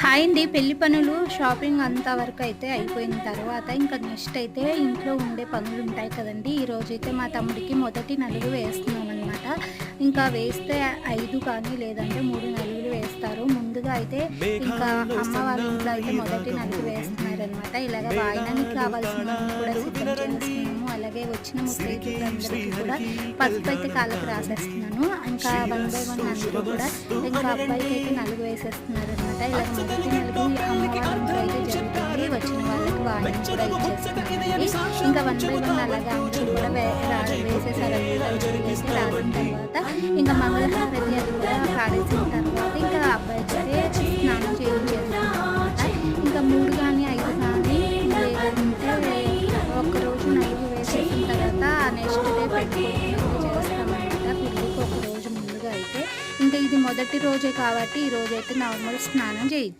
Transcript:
Hi అండి. పెళ్ళి పనులు షాపింగ్ అంతా వరకు అయితే అయిపోయిన తర్వాత ఇంకా నెక్స్ట్ అయితే ఇంట్లో ఉండే పనులు ఉంటాయి కదండి. ఈ రోజు అయితే మా తమ్ముడికి మొదటి నలుగు వేస్తున్నాం అనమాట ఇంకా వేస్తే ఐదు కానీ లేదంటే మూడు నలుగులు వేస్తారు. ముందుగా అయితే ఇంకా అమ్మ వాళ్ళ ఇంట్లో అయితే మొదటి నలుగు వేస్తున్నారు అనమాట ఇలాగ వాయినానికి కావాల్సిన కూడా సిద్ధం వచ్చిన ముత్తైదులందరికీ కూడా పసుపు అయితే కాళ్ళకి రాసేస్తున్నాను. ఇంకా వన్ బై వన్ అందరూ కూడా ఇంకా అబ్బాయికి అయితే నలుగు వేసేస్తున్నారు అనమాట ఇలా మొదటి నలుగు అయితే జరుగుతుంది. వచ్చిన వాళ్ళకి వాయినం కూడా ఇచ్చేస్తున్నారండి ఇంకా వన్ బై వన్ అలాగే అందరూ కూడా వే- రా- వేసేసారనమాట వేసి రాసిన తర్వాత. ఇంకా మంగళహారతి అది కూడా పాడేసిన తర్వాత ఇంకా ఇది మొదటి రోజే కాబట్టి ఈ రోజైతే నార్మల్ స్నానం చేయొచ్చు.